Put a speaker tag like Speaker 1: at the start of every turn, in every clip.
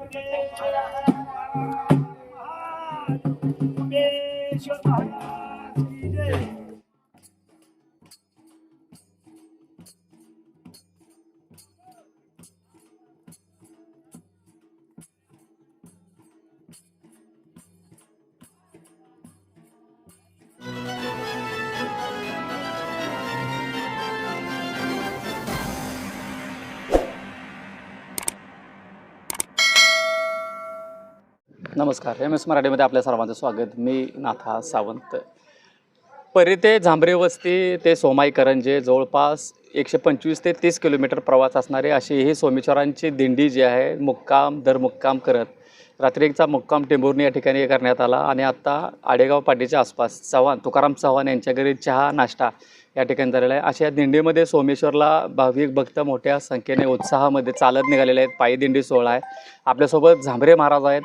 Speaker 1: Yeah. नमस्कार. M S मराठीमध्ये आपल्या सर्वांचं स्वागत. मी नाथा सावंत. परी ते झांबरे वस्ती ते सोमाई करंजे जवळपास एकशे पंचवीस ते तीस किलोमीटर प्रवास असणारे अशी ही सोमेश्वरांची दिंडी जी आहे मुक्काम दर मुक्काम करत रात्रीचा मुक्काम टेंभुर्णी या ठिकाणी करण्यात आला आणि आत्ता आडेगाव पाटीच्या आसपास चव्हाण तुकाराम चव्हाण यांच्या घरी चहा नाश्ता या ठिकाणी झालेला आहे. अशा या दिंडीमध्ये सोमेश्वरला भाविक भक्त मोठ्या संख्येने उत्साहामध्ये चालत निघालेले आहेत. पायी दिंडी सोहळा आहे. आपल्यासोबत झांबरे महाराज आहेत.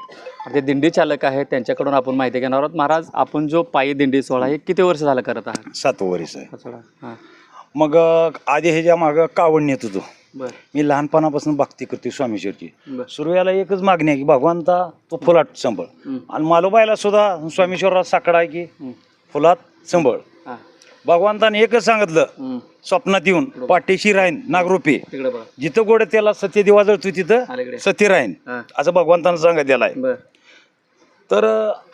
Speaker 1: ते दिंडी चालक आहेत. त्यांच्याकडून आपण माहिती घेणार आहोत. महाराज आपण जो पायी दिंडी सोहळा हे किती वर्ष झालं करत आहात?
Speaker 2: सात
Speaker 1: सोहळा हां.
Speaker 2: मग आधी ह्याच्या मागं कावड नेत होतो. मी लहानपणापासून भक्ती करते स्वामीश्वरची
Speaker 1: बरं.
Speaker 2: सुरुवाला एकच मागणी आहे की भगवंता तो फुलात संभळ. आणि मालोबाईला सुद्धा स्वामीश्वरराव साकडा आहे की. फुलात संभळ. भगवंताने एकच सांगितलं. स्वप्नात येऊन पाठीशी राहीन नागरूपी. जिथं गोड त्याला सत्य दिवा जळतो तिथं सत्य राहीन. असं भगवंतानं सांगितलेलं आहे. तर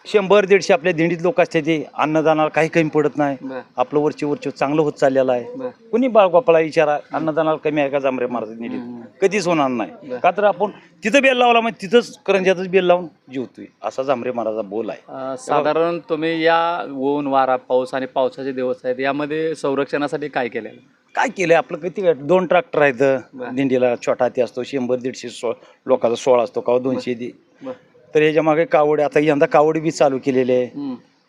Speaker 2: शंभर दीडशे आपल्या दिंडीत लोक असते ते अन्नदानाला काही कमी पडत नाही. आपलं वरची वरची चांगलं होत चाललेलं आहे. कुणी बाळगोपाला विचारा अन्नदानाला कमी आहे का जांभरे महाराज
Speaker 1: हम्म.
Speaker 2: कधीच होणार नाही. का तर आपण तिथं बेल लावला मग तिथंच करंजातच बेल लावून जीवतोय. असा जांभरे महाराजा बोल आहे.
Speaker 1: साधारण तुम्ही या ऊन वारा पाऊस आणि पावसाचे दिवस आहेत यामध्ये संरक्षणासाठी काय केलेलं?
Speaker 2: काय केलंय? आपलं किती? दोन ट्रॅक्टर आहेत. दिंडीला छोटा हाती असतो शंभर दीडशे सो लोकांचा सोळा असतो का? दोनशे तर याच्या मागे कावडी आता यंदा कावडी बी चालू केलेली आहे.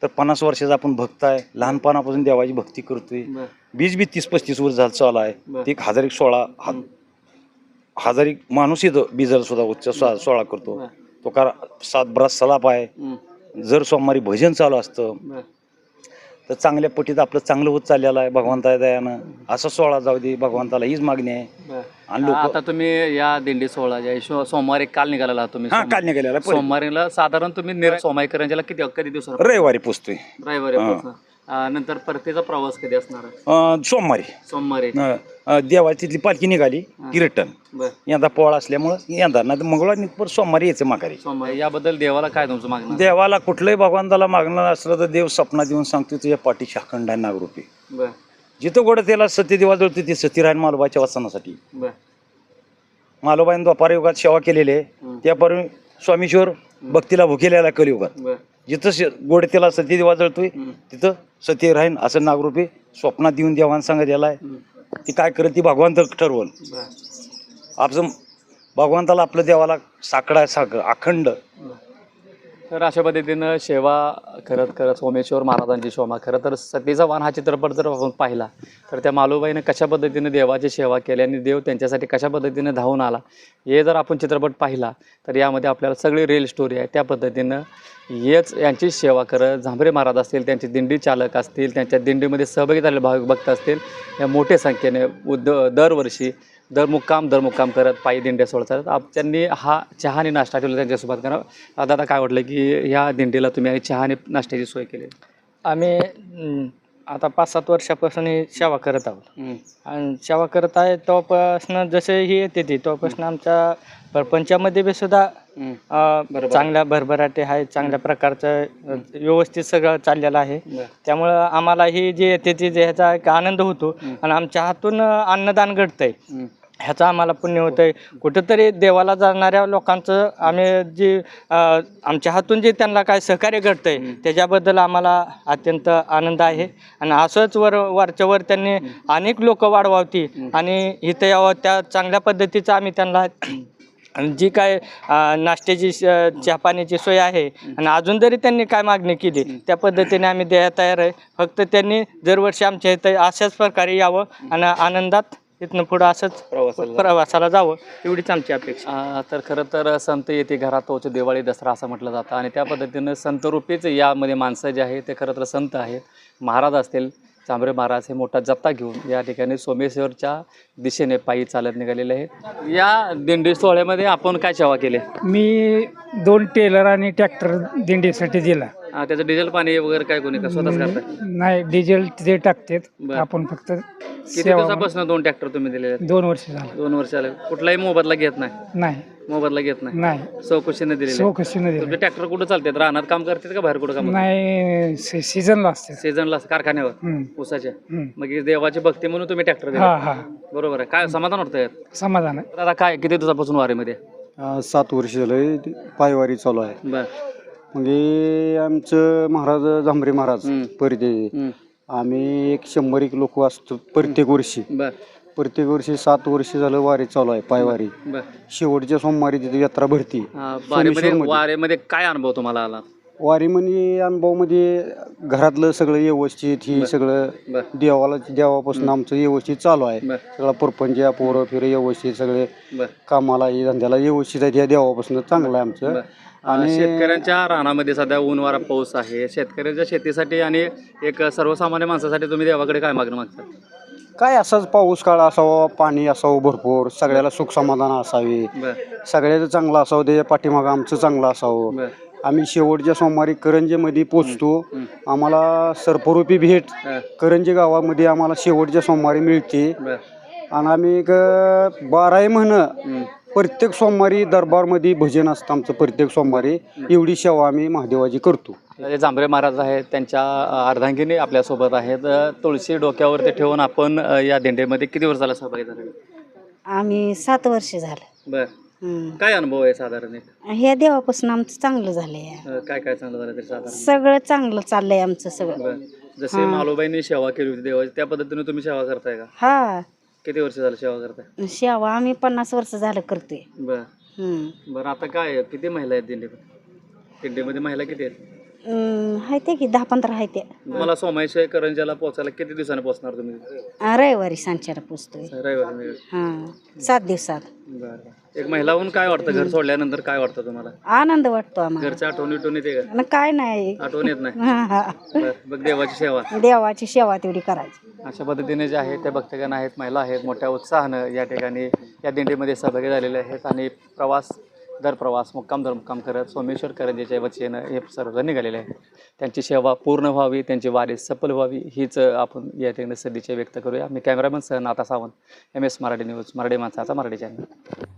Speaker 2: तर पन्नास वर्षाचा आपण भक्त आहे लहानपणापासून देवाची भक्ती करतोय. बीज बी तीस पस्तीस वर्ष झालं चालू आहे. ते एक हजार एक सोळा हा- हजार एक माणूस येतो बीजल सुद्धा उच्च सोळा करतो. तो कार सात बराच सलाप आहे. जर सोमवारी भजन चालू असतं. तर चांगल्या पटीत आपलं चांगलं होत चाललेलं आहे भगवंता दयानं. असं सोळा जाऊ दे भगवंताला हीच मागणी आहे. आणि लोक
Speaker 1: आता तुम्ही या दिंडी सोहळा ज्या शो- सोमवारी काल निघालेला आहात तुम्ही
Speaker 2: हा काल निघालेला आहे.
Speaker 1: सोमवारीला साधारण तुम्ही निर सोमाई करंजाला किती कधी दिवसाला
Speaker 2: रविवारी पोचतोय.
Speaker 1: रविवारी नंतर परतीचा प्रवास कधी असणार?
Speaker 2: अं, सोमवारी.
Speaker 1: सोमवारी.
Speaker 2: अं, अं, देवाची तिथली पालखी निघाली की रिटर्न
Speaker 1: बर.
Speaker 2: यंदा पोळा असल्यामुळं यंदा नाही मंगळवारी परत सोमवारी यायचं माघारी.
Speaker 1: सोमवारी. याबद्दल देवाला काय तुमचं मागणं?
Speaker 2: देवाला कुठलंही भगवंताला मागणार असलं तर देव स्वप्नात येऊन सांगतो तुझ्या पाठीशी अखंड आहे नागरूपी.
Speaker 1: बर.
Speaker 2: जिथं गोड त्याला सत्य दिवा जळतो ते सत्यरायण मालोबाच्या वाचनासाठी.
Speaker 1: बर.
Speaker 2: मालोबाईन द्वापार युगात सेवा केलेली आहे. त्यापासून स्वामीश्वर भक्तीला भुकेलेला आहे कलियुगात.
Speaker 1: बर.
Speaker 2: जिथं श- गोड त्याला सत्य दिवा जळतोय. तिथं सत्य राहीन असं नागरूपी स्वप्नात येऊन देवान सांगितलेलं आहे.
Speaker 1: हं.
Speaker 2: ती काय करत ती भगवंत ठरवल. आपलं भगवंताला आपलं देवाला साकडा साक अखंड.
Speaker 1: तर अशा पद्धतीनं सेवा करत करत सोमेश्वर महाराजांची शोमा खरं तर सतीचा वान हा चित्रपट जर आपण पाहिला तर त्या मालूबाईनं कशा पद्धतीने देवाची सेवा केली आणि देव त्यांच्यासाठी कशा पद्धतीने धावून आला हे जर आपण चित्रपट पाहिला तर यामध्ये आपल्याला सगळी रिअल स्टोरी आहे. त्या पद्धतीनं हेच यांची सेवा करत झांबरे महाराज असतील त्यांचे दिंडी चालक असतील त्यांच्या दिंडीमध्ये सहभागी झालेले भाविक भक्त असतील या मोठ्या संख्येने उद दरवर्षी दर मुक्काम दर मुक्काम करत पायी दिंड्या सोडतात. आप त्यांनी हा चहा आणि नाश्ता ठेवला त्यांच्यासोबत. कारण दादा काय वाटलं की ह्या दिंडीला तुम्ही आणि चहा आणि नाश्त्याची सोय केली?
Speaker 3: आम्ही आता पाच सात वर्षापासून ही सेवा करत आहोत. आणि सेवा करत आहे तेव्हापासून जसे ही येते ती तेव्हापासून आमच्या परपंचामध्ये बी सुद्धा. चांगल्या भरभराटे आहे चांगल्या प्रकारचं व्यवस्थित सगळं चाललेलं आहे. त्यामुळं आम्हाला ही जी येते ती जे ह्याचा एक आनंद होतो. आणि आमच्या हातून अन्नदान घडतंय. ह्याचं आम्हाला पुण्य होतं आहे कुठंतरी देवाला जाणाऱ्या लोकांचं आम्ही जी आमच्या हातून जे त्यांना काय सहकार्य घडतंय त्याच्याबद्दल आम्हाला अत्यंत आनंद आहे. आणि असंच वर वरच्या वर त्यांनी अनेक लोक वाढवावती आणि इथं यावं त्या चांगल्या पद्धतीचं आम्ही त्यांना जी काय नाश्त्याची चहा पाण्याची सोय आहे आणि अजून जरी त्यांनी काय मागणी केली त्या पद्धतीने आम्ही द्यायला तयार आहे. फक्त त्यांनी दरवर्षी आमच्या इथं अशाच प्रकारे यावं आणि आनंदात इथनं पुढं असंच
Speaker 1: प्रवासाला
Speaker 3: प्रवासाला जावं एवढीच आमची अपेक्षा.
Speaker 1: अं, तर खरं तर संत येते घरात तोच दिवाळी दसरा असं म्हटलं जातं. आणि त्या पद्धतीनं संत रूपीच यामध्ये माणसं जे आहेत ते खरं तर संत आहेत. महाराज असतील तांबरे महाराज हे मोठा जत्ता घेऊन या ठिकाणी सोमेश्वरच्या दिशेने पायी चालत निघालेले आहेत. या दिंडी सोहळ्यामध्ये आपण काय सेवा केली?
Speaker 4: मी दोन टेलर आणि ट्रॅक्टर दिंडीसाठी दिला.
Speaker 1: हा, त्याचं डिझेल पाणी वगैरे काय कोणी का स्वतःच करताय
Speaker 4: नाही डिझेल ते टाकतात
Speaker 1: बरं.
Speaker 4: आपण फक्त
Speaker 1: किती
Speaker 4: सेवा
Speaker 1: दिवसापासून दोन ट्रॅक्टर तुम्ही दिलेले आहेत?
Speaker 4: दोन वर्ष झालं.
Speaker 1: दोन वर्ष आले कुठलाही मोबदला घेत नाही?
Speaker 4: नाही.
Speaker 1: मोबदला घेत नाही?
Speaker 4: नाही.
Speaker 1: चौकशीने दिलेले
Speaker 4: सो कशीनं
Speaker 1: तुमचे
Speaker 4: दिलं
Speaker 1: ट्रॅक्टर कुठं चालतात? रानात काम करतात का बाहेर कुठं काम
Speaker 4: नाही से- सीझनला असते
Speaker 1: सीझनला कारखान्यावर?
Speaker 4: हम्म,
Speaker 1: ऊसाच्या?
Speaker 4: हम्म.
Speaker 1: मग ही देवाची भक्ती म्हणून तुम्ही ट्रॅक्टर
Speaker 4: हा
Speaker 1: दिला
Speaker 4: हा.
Speaker 1: बरोबर आहे. काय समाधान वाटतं यात
Speaker 4: समाधान आहे.
Speaker 1: दादा काय किती दिवसापासून वारीमध्ये?
Speaker 5: सात वर्ष झालं पायवारी चालू आहे.
Speaker 1: बर.
Speaker 5: म्हणजे आमचं महाराज झांबरे महाराज
Speaker 1: हम्म.
Speaker 5: आम्ही एक शंभर एक लोक असतो प्रत्येक वर्षी.
Speaker 1: बर.
Speaker 5: प्रत्येक वर्षी सात वर्ष झालं वारी चालू आहे पायवारी.
Speaker 1: बर.
Speaker 5: शेवटच्या सोमवारी तिथे यात्रा भरती.
Speaker 1: हा, वारीमध्ये
Speaker 5: सोमेश्वरमध्ये.
Speaker 1: वारीमध्ये काय अनुभव तुम्हाला आला?
Speaker 5: वारी म्हणजे अनुभव म्हणजे घरातलं सगळं व्यवस्थित ही सगळं
Speaker 1: बर.
Speaker 5: देवाला देवापासून आमचं व्यवस्थित चालू आहे.
Speaker 1: बर.
Speaker 5: सगळा परपंच पोरं फिरं व्यवस्थित सगळे
Speaker 1: बर.
Speaker 5: कामाला हे धंद्याला व्यवस्थित आहे या देवापासून चांगलं आहे आमचं.
Speaker 1: बर. आणि शेतकऱ्यांच्या रानामध्ये सध्या ऊन वारा पाऊस आहे. शेतकऱ्यांच्या शेतीसाठी आणि एक सर्वसामान्य माणसासाठी तुम्ही देवाकडे काय मागणं मागता?
Speaker 5: काय असाच पाऊस काळ असावा पाणी असावं भरपूर सगळ्याला सुख समाधान असावे. सगळ्याचं चांगलं असावं त्याच्या पाठीमागं आमचं चांगलं असावं. आम्ही शेवटच्या सोमवारी करंजेमध्ये पोचतो. आम्हाला सर्परूपी भेट करंजे गावामध्ये आम्हाला शेवटच्या सोमवारी मिळते. आणि आम्ही एक बाराही महिनं. प्रत्येक सोमवारी दरबारमध्ये भजन असतं आमचं प्रत्येक सोमवारी. एवढी सेवा आम्ही महादेवाची करतो.
Speaker 1: जे जांभरे महाराज आहेत त्यांच्या अर्धांगिनी आपल्यासोबत आहेत. तुळशी डोक्यावरती ठेवून आपण या दिंडीमध्ये किती वर्ष झाला सहभागी झाले?
Speaker 6: आम्ही सात वर्ष झालं.
Speaker 1: बर. काय अनुभव आहे साधारण? एक?
Speaker 6: ह्या देवापासून आमचं चांगलं झालंय.
Speaker 1: अ, काय काय चांगलं झालं तरी साधारण?
Speaker 6: सगळं चांगलं चाललंय आमचं सगळं.
Speaker 1: बर. जसे मालोबाईंनी सेवा केली होती देवाची त्या पद्धतीने तुम्ही सेवा करताय का?
Speaker 6: हा.
Speaker 1: किती वर्ष झालं सेवा करताय?
Speaker 6: शेवा आम्ही पन्नास वर्ष झालं करतोय.
Speaker 1: बर.
Speaker 6: हम्म.
Speaker 1: बरं आता काय आहे? किती महिला आहेत दिंडीमध्ये? दिंडीमध्ये महिला किती आहेत?
Speaker 6: हाय ते की दहा पंधरा हाय ते
Speaker 1: मला सोमायशे करंजाला पोहोचायला किती दिवसाने पोहोचणार तुम्ही?
Speaker 6: रविवारी सांच्याला पोचतोय
Speaker 1: रविवारी.
Speaker 6: हा सात दिवसात.
Speaker 1: बरं. एक महिला होऊन काय वाटतं? घर सोडल्यानंतर काय वाटतं तुम्हाला?
Speaker 6: आनंद वाटतो आम्हाला.
Speaker 1: घरच्या आठवण येते का?
Speaker 6: आणि काय नाही.
Speaker 1: आठवण येत नाही.
Speaker 6: हा हा.
Speaker 1: बरं, बघ देवाची सेवा.
Speaker 6: देवाची सेवा तेवढी करायची.
Speaker 1: अशा पद्धतीने जे आहे ते भक्तगण आहेत महिला आहेत मोठ्या उत्साहानं या ठिकाणी या दिंडीमध्ये सहभागी झालेले आहेत आणि प्रवास दर प्रवास मुक्काम दर मुक्काम करत सोमेश्वर करंजेच्या वतीनं हे सर्वजण निघालेले आहेत. त्यांची सेवा पूर्ण व्हावी त्यांची वारी सफल व्हावी हीच आपण या ठिकाणी सदिच्छा व्यक्त करूया. मी कॅमेरामन सह नाता Sawant M S Marathi news Marathi माणसाचा मराठी चॅनल.